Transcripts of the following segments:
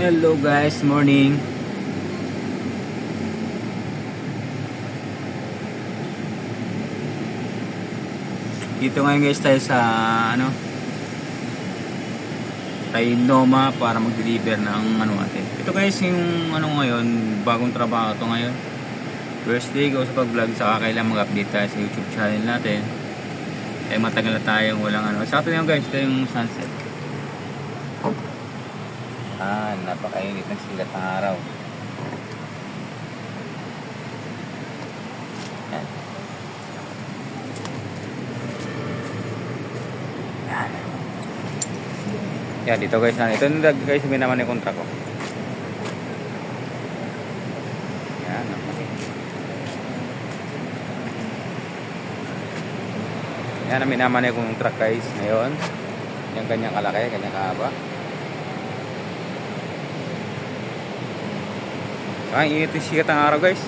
Hello guys, morning. Dito ngayon guys tayo sa ano kay Noma para mag-deliver ng ano natin. Ito guys yung ano ngayon, bagong trabaho to ngayon. First day ko sa pag-vlog saka kailangan mag-update tayo sa YouTube channel natin. Eh matagal na tayong walang ano. Sa atin yung guys, ito yung sunset. Ah, napakainit ng silat ng araw. Yan. Yan. Dito guys na. Ito yung dag- guys, may naman yung kontra ko. Yan, okay. Yan, may naman yung kontra guys ngayon. Yung kanyang kalaki, kanyang kahaba. Ang init yung sikat ng araw guys.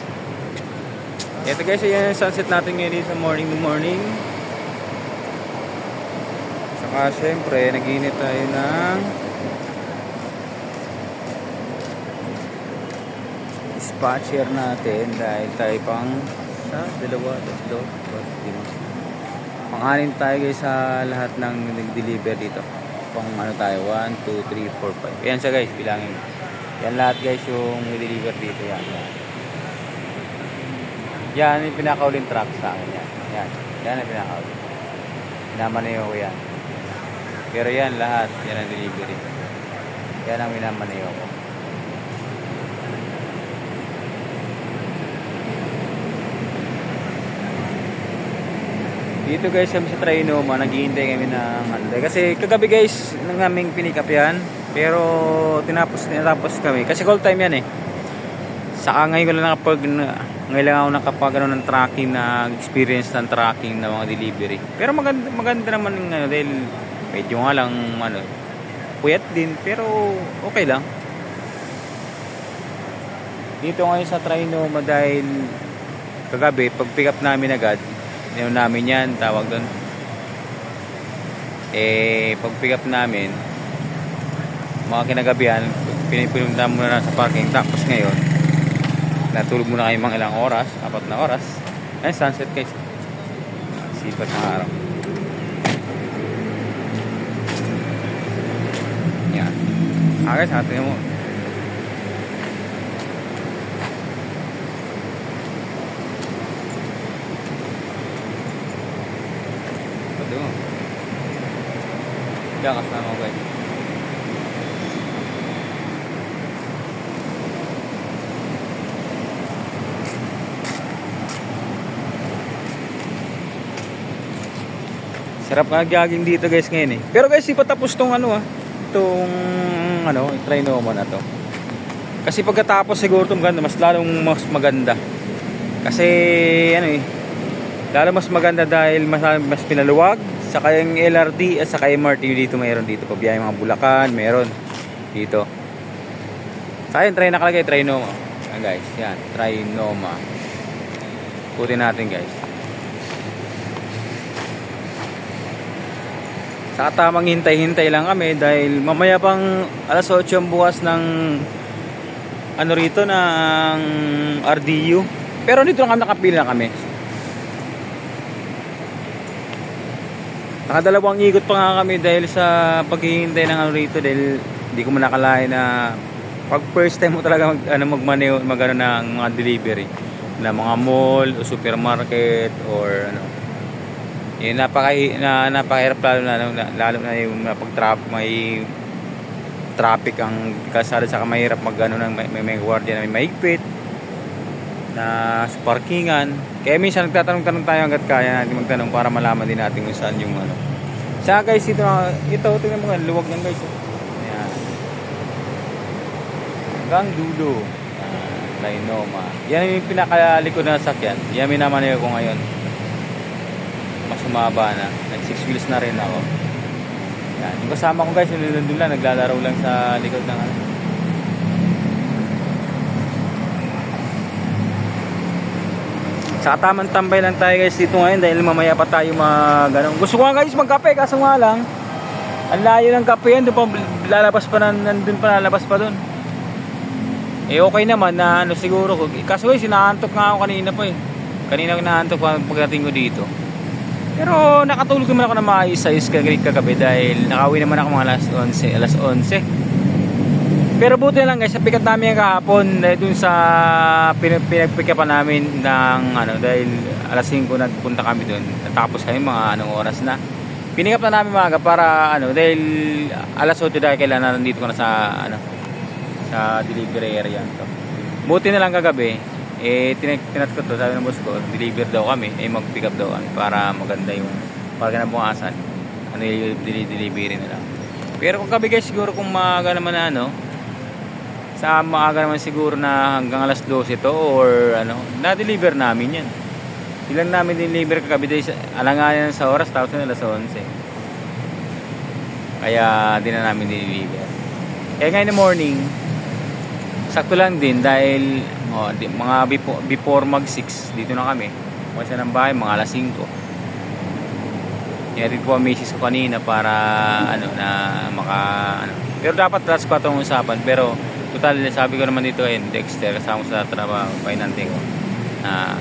Ito guys, yan yung sunset natin ngayon dito sa morning to morning. Saka syempre, nag-init tayo ng dispatcher natin dahil tayo pang sa dalawa, tatlo, lima. Pang-anin tayo guys sa lahat ng nag-deliver dito. Pang ano tayo, 1, 2, 3, 4, 5. Ayan siya guys, bilangin. Yan lahat guys yung deliver dito yan. Yan, yan yung pinakauling truck sa akin yan. Yan, yan ang pinakauling. Minamanayo ko yan. Pero yan lahat, yan ang delivery. Yan ang minamanayo ko. Dito guys kami sa Trinoma, naghihintay kami ng ano. Kasi kagabi guys, nang aming pinikap yan. Pero tinapos, tinapos kami. Kasi call time yan eh. Saka ngayon ko lang nakapag, ngayon lang ako nakapag ano, ng tracking na experience ng tracking ng mga delivery. Pero maganda, maganda naman yung ano, dahil medyo nga lang ano, puyat din. Pero okay lang. Dito ngayon sa Trinoma dahil kagabi, pag pick up namin agad, yun namin yan, tawag doon. Eh, pag pick up namin, mga kinagabihan, pinipinunta muna na sa parking. Tapos ngayon, natulog muna kayo mga ilang oras, apat na oras. Ayun, sunset guys. Sipat ng araw. Yan. Ah guys, mo. Ito mo. Diyan kasama guys. Sarap nga dito guys ngayon eh. Pero guys, di pa tapos tong ano ah. Itong ano, trinoma na to. Kasi pagkatapos siguro itong maganda, mas lalong mas maganda. Kasi ano eh, lalo mas maganda dahil mas, mas pinaluwag. Saka yung LRT at saka MRT dito mayroon dito. Pabiyahe mga Bulacan, meron dito. Yung try nakalagay, trinoma. Yan guys, yan, trinoma. Putin natin guys. Sa tamang hintay-hintay lang kami dahil mamaya pang alas 8 ang bukas ng ano rito ng RDU. Pero dito lang kami nakapila kami. Nakadalawang ikot pa nga kami dahil sa paghihintay ng ano rito dahil hindi ko man nakalain na pag first time mo talaga mag, ano, magmaneho mag ano, ng mga delivery na mga mall o supermarket or ano yun, napaka, na, napakahirap lalo na, lalo na yung pag traffic, may traffic ang kalsada saka mahirap mag ano, ng, may, may, guardia na may mahigpit na sa parkingan. Kaya minsan nagtatanong-tanong tayo hanggat kaya natin magtanong para malaman din natin kung saan yung ano. Sa guys, ito, ito, tingnan mo luwag ng guys. Ayan. Hanggang dulo. Ayan, Trinoma. Yan yung pinakalikod na sakyan. Yan minamanayo ko ngayon mas humaba na. Nag 6 wheels na rin ako. Yan. Yung kasama ko guys, nandun lang, naglalaro lang sa likod ng ano. Sa tamang tambay lang tayo guys dito ngayon dahil mamaya pa tayo mag ano. Gusto ko nga guys magkape kaso nga lang ang layo ng kape yan, doon pa lalabas pa na, nandun pa lalabas pa doon. Eh okay naman na ano siguro ko. Kaso guys, sinaantok nga ako kanina pa eh. Kanina ko naantok pa pagdating ko dito. Pero nakatulog naman ako na maayos sa kagabi kagabi dahil nakauwi naman ako mga alas 11, alas 11. Pero buti na lang guys, sa pikat namin yung kahapon dahil dun sa pinag pinagpick pa namin ng ano dahil alas 5 nagpunta kami dun. Natapos kami mga anong oras na. Pinikap na namin maaga para ano dahil alas 8 dahil kailangan nandito ko na sa ano sa delivery area to. Buti na lang kagabi eh tinak tinat ko to sabi ng boss ko deliver daw kami eh mag pick up daw kami para maganda yung para kinabukasan ano yung deli- delivery nila. Pero kung gabi guys siguro kung maaga naman na ano sa maaga naman siguro na hanggang alas 12 to or ano na-deliver namin yan. Ilang namin deliver kagabi dahil alanganin sa oras tapos na alas 11 kaya di na namin deliver. Kaya ngayon in morning sakto lang din dahil oh, di, mga before, before mag 6 dito na kami kasi ng bahay mga alas 5 kaya rin po ang misis ko kanina para ano na maka ano. pero dapat alas 4 ang usapan pero total sabi ko naman dito eh Dexter kasama ko sa trabaho painante ko na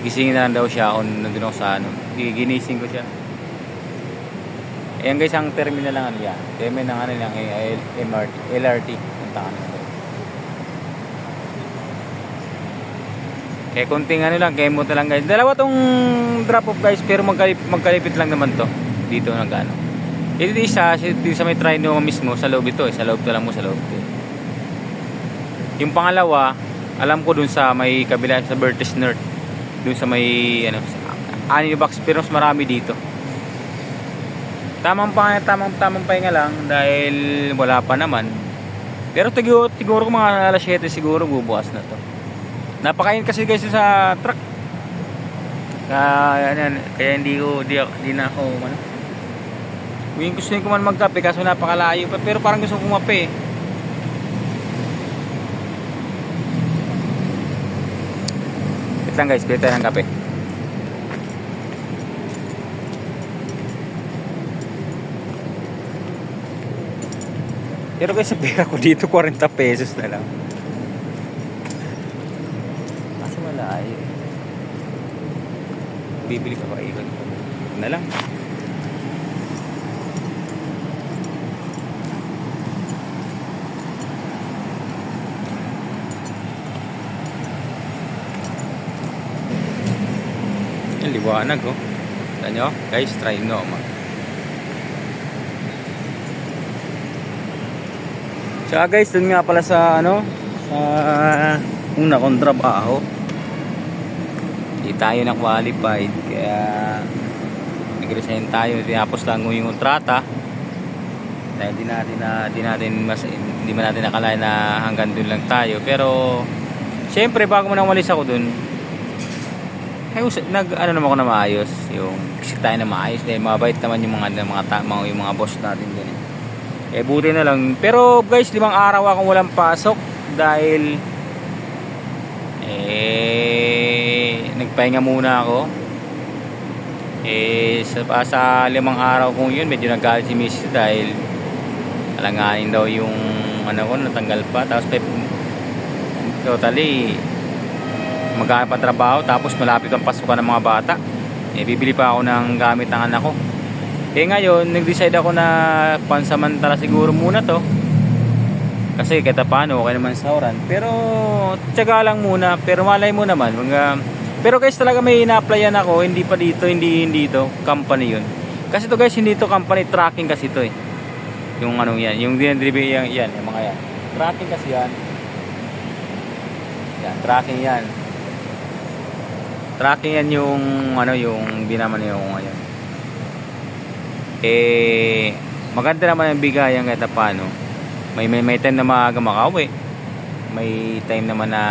gisingin na lang daw siya on nandun ako sa ano gigising ko siya Ayan guys, ang terminal lang ano yan. Terminal ng ano lang, eh, MRT, LRT. Punta kami doon. Kaya kunting ano lang, kemot na lang guys. Dalawa tong drop off guys, pero magkalip, magkalipit lang naman to. Dito nag ano. Ito isa, dito sa may trino mismo, sa loob ito eh. Sa loob to lang mo, sa loob to. Yung pangalawa, alam ko dun sa may kabila sa Bertis North. Dun sa may, ano, ani box, pero mas marami dito. Tamang pa, tamang, tamang pahinga lang dahil wala pa naman. Pero siguro, siguro mga alas 7 siguro bubukas na to. Napakain kasi guys sa truck. Kaya, ano, kaya hindi ko, di, di na ako, ano. Yung gusto ko man magkape kaso napakalayo pa. Pero parang gusto ko kumape. Wait lang guys, bili ng kape. Pero guys, sa pera ko dito, 40 pesos na lang. Malayo. Bibili ka ba? Iwan na lang. Ang liwanag oh. Tignan nyo? Guys, try nyo. Ma- Tsaka guys, dun nga pala sa ano, sa una kong trabaho. Hindi tayo na qualified, kaya nag-resign tayo, tinapos lang yung kontrata. Dahil di natin na di natin mas hindi man natin nakalain na hanggang dun lang tayo. Pero syempre bago mo nang walis ako dun, ay, us- nag ano naman ako na maayos, yung kasi tayo na maayos dahil mabait naman yung mga mga, ta- mga yung mga boss natin dun eh. Eh buti na lang. Pero guys, limang araw akong walang pasok dahil eh nagpahinga muna ako. Eh sa, sa limang araw kong yun, medyo nagalit si Mrs. dahil alanganin daw yung ano ko, natanggal pa. Tapos pe, totally magkano pa trabaho tapos malapit ang pasukan ng mga bata. Eh bibili pa ako ng gamit ng anak ko. Eh ngayon, nag-decide ako na pansamantala siguro muna to. Kasi kahit paano, okay naman sa oran. Pero, tiyaga lang muna. Pero malay mo naman. Mga, pero guys, talaga may ina-applyan ako. Hindi pa dito, hindi hindi dito. Company yun. Kasi to guys, hindi to company. Tracking kasi to eh. Yung anong yan. Yung dinadelivery yan, yan. Yung mga yan. Tracking kasi yan. Yan, tracking yan. Tracking yan yung ano yung binaman yung ngayon eh maganda naman ang bigayan kahit paano may, may, may time na maaga makauwi may time naman na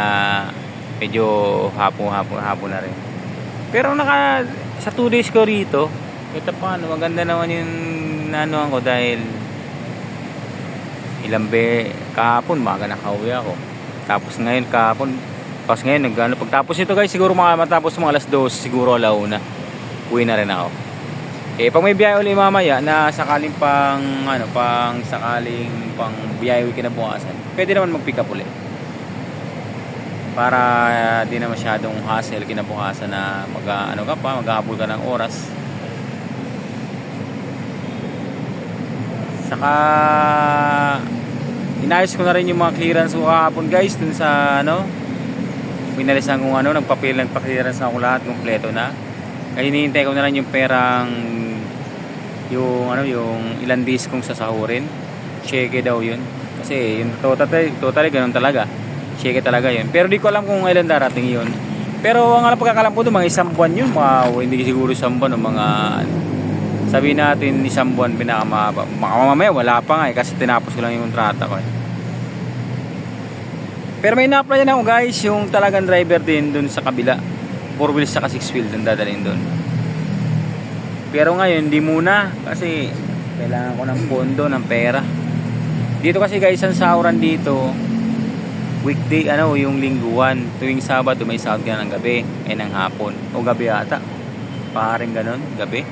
medyo hapon hapon hapon na rin. Pero naka sa 2 days ko rito kahit na paano maganda naman yung nanuhan ko dahil ilang be kahapon maaga nakauwi ako. Tapos ngayon kahapon tapos ngayon nagano pagtapos ito guys siguro mga matapos mga alas 2 siguro alauna uwi na rin ako. Eh, pag may biyahe ulit mamaya na sakaling pang, ano, pang sakaling pang biyahe kinabukasan, pwede naman mag-pick up ulit. Para ah, di na masyadong hassle kinabukasan na mag ano ka pa maghahabol ka ng oras. Saka inayos ko na rin yung mga clearance ko kahapon guys dun sa ano pinalisan kong ano nagpapil nagpa-clearance na ako lahat kompleto na. Kaya hinihintay ko na lang yung perang yung ano yung ilan days kong sasahurin. Cheque daw yun. Kasi yung totally, totally ganun talaga cheque talaga yun. Pero di ko alam kung kailan darating yun. Pero ang alam pagkakalam ko doon mga isang buwan yun. Wow hindi siguro isang buwan mga sabihin natin isang buwan pinakamahaba. Baka wala pa nga eh. Kasi tinapos ko lang yung kontrata ko eh. Pero may na-apply na ako guys yung talagang driver din dun sa kabila. 4 wheels saka 6 wheels ang dadalhin dun. Pero ngayon hindi muna. Kasi kailangan ko ng pondo ng pera. Dito kasi guys ang sahuran dito weekday ano yung lingguan tuwing sabado may sahod ka ng gabi ay ng hapon o gabi ata parang ganun gabi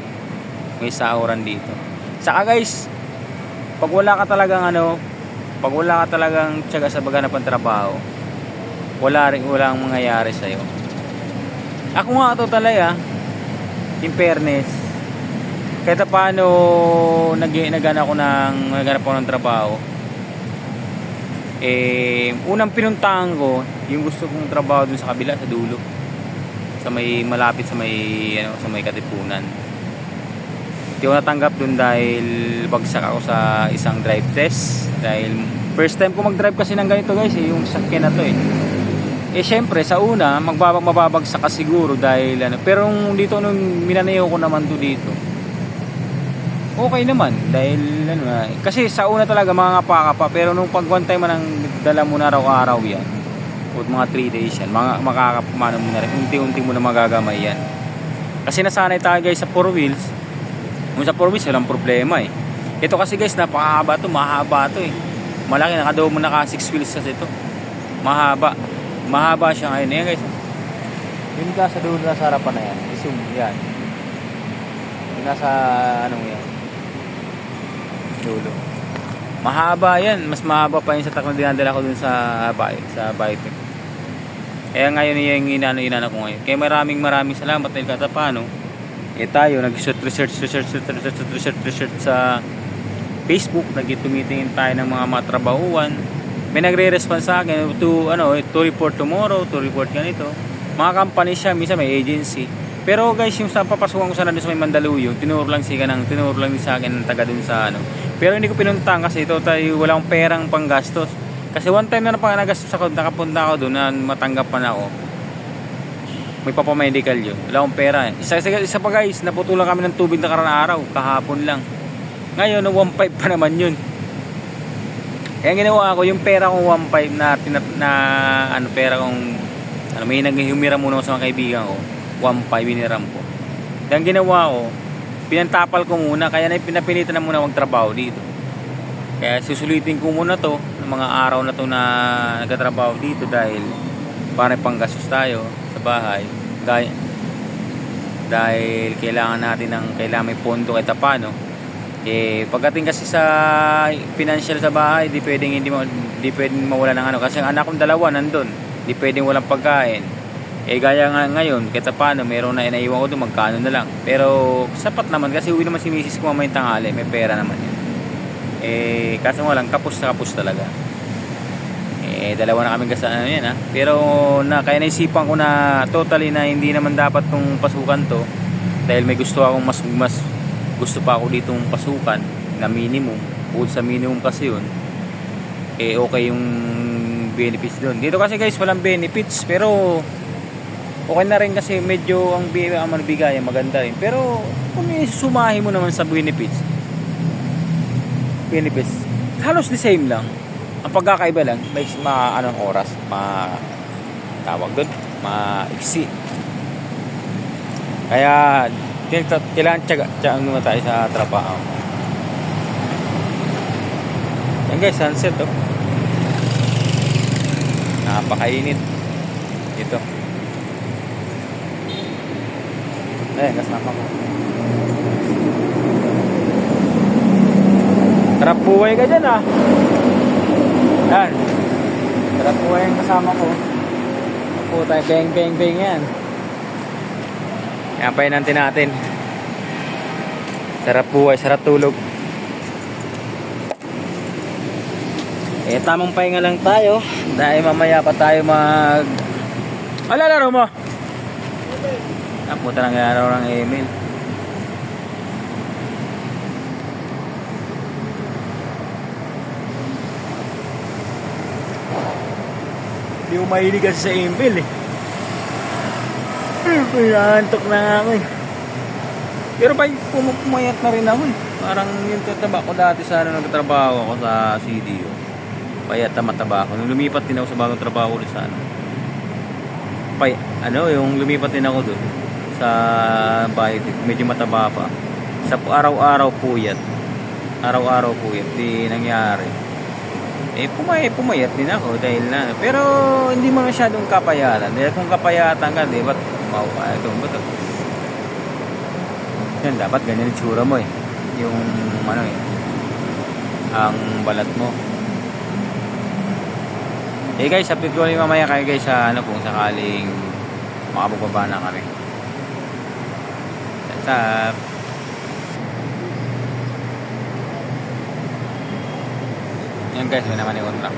may sahuran dito saka guys pag wala ka talagang ano pag wala ka talagang tiyaga sa paghanap ng trabaho wala rin walang mangyayari sa'yo ako nga to talaga in fairness kahit paano nag nagana ako ng naghanap ako ng trabaho eh unang pinuntahan ko yung gusto kong trabaho dun sa kabila sa dulo. Sa may malapit sa may ano sa may katipunan. Hindi ko natanggap dun dahil bagsak ako sa isang drive test. Dahil first time ko mag-drive kasi ng ganito guys eh, yung sakyan na to eh. Eh syempre sa una magbabag mababagsak ka siguro dahil ano. Pero dito nung minanayo ko naman to dito okay naman dahil ano na kasi sa una talaga mga ka pa pero nung pag one time man dala mo na araw-araw yan o mga 3 days yan mga makakapamano mo na rin unti-unti mo na magagamay yan. Kasi nasanay tayo guys sa 4 wheels. Kung sa 4 wheels walang problema eh. Ito kasi guys napakahaba to mahaba to eh. Malaki nakadobo mo naka 6 wheels kasi ito mahaba. Mahaba siya ngayon. Yan guys. Yung nasa dulo nasa harapan na yan. Zoom yan. Nasa anong yan dulo. Mahaba yan. Mas mahaba pa yun sa takong dinadala ko dun sa bike sa bike. Kaya ngayon yung inano inano ko ngayon. Kaya maraming maraming salamat dahil kata paano? Eh tayo nag research research research research research sa Facebook. Nagtumitingin tayo ng mga matrabahuan. May nagre-response sa akin to ano to report tomorrow to report ganito. Mga company siya minsan may agency. Pero guys yung sa papasukan ko sana doon sa may Mandaluyong tinuro lang siya ng tinuro lang sa akin ng taga dun sa ano pero hindi ko pinuntahan kasi ito tayo wala akong perang panggastos. Kasi one time na napang nagastos ako nakapunta ako doon na matanggap pa na ako. May papamedical yun. Wala akong pera eh. isa, isa, isa pa guys naputulan kami ng tubig na karang araw kahapon lang. Ngayon 1.5 pa naman yun. Kaya ginawa ko, yung pera kong 1.5 na, tinat, na ano, pera kong, ano, may naghihumiram muna ako sa mga kaibigan ko, 1.5 biniram ko. Kaya ginawa ko, pinantapal ko muna, kaya na pinapilitan na muna magtrabaho dito. Kaya susulitin ko muna to, ng mga araw na to na nagtatrabaho dito dahil para panggastos tayo sa bahay. Dahil, dahil kailangan natin ng, kailangan may pondo kahit paano eh pagdating kasi sa financial sa bahay di pwedeng hindi mo di pwedeng mawala ng ano kasi ang anak kong dalawa nandun di pwedeng walang pagkain eh gaya nga ngayon kahit paano meron na inaiwan ko doon magkano na lang. Pero sapat naman kasi uwi naman si misis ko mamayang tanghali may pera naman yan eh kaso nga lang kapos na kapos talaga. Eh dalawa na kami kasana yan ha? Pero na kaya naisipan ko na totally na hindi naman dapat tong pasukan to dahil may gusto akong mas mas gusto pa ako ditong pasukan na minimum. Bukod sa minimum kasi yun eh okay yung benefits doon. Dito kasi guys walang benefits pero okay na rin kasi medyo ang, bi- ang manbigay maganda rin pero kung sumahin mo naman sa benefits benefits halos the same lang ang pagkakaiba lang may ma anong oras ma tawag doon ma-iksi kaya kailangan tiyaga, tiyaga muna tayo sa trabaho. Yan guys, sunset oh. Napakainit. Ito. Ayan, kasama ko. Sarap buhay ka dyan ah. Yan. Sarap buhay ang kasama ko. po tayo. Bang, bang, bang yan. Yan, painantin natin. Sarap buhay, sarap tulog. Eh, tamang pahinga lang tayo. Dahil mamaya pa tayo mag... Ala, laro mo! Ah, puta nang laro ng email. Hindi ko mahilig kasi sa email eh. Pinahantok na nga ako eh. Pero pa pum- pumayat na rin ako eh. Parang yung tataba ko dati sa ano nagtatrabaho ako sa CDO. Payat na mataba ako. Nung lumipat din ako sa bagong trabaho ulit sa ano. Pay, ano, yung lumipat din ako doon sa bahay, medyo mataba pa. Sa araw-araw puyat. Araw-araw puyat. Di nangyari. Eh, pumayat, pumayat din ako dahil na. Pero hindi mo masyadong kapayatan. Dahil kung kapayatan ka, di ba't mau ka ito? Ba't yan, dapat ganyan yung tsura mo eh. Yung ano eh. Ang balat mo. Eh guys, update ko mamaya kayo guys sa ano kung sakaling makabababa na kami. What's up? Yan guys, may naman yung contract.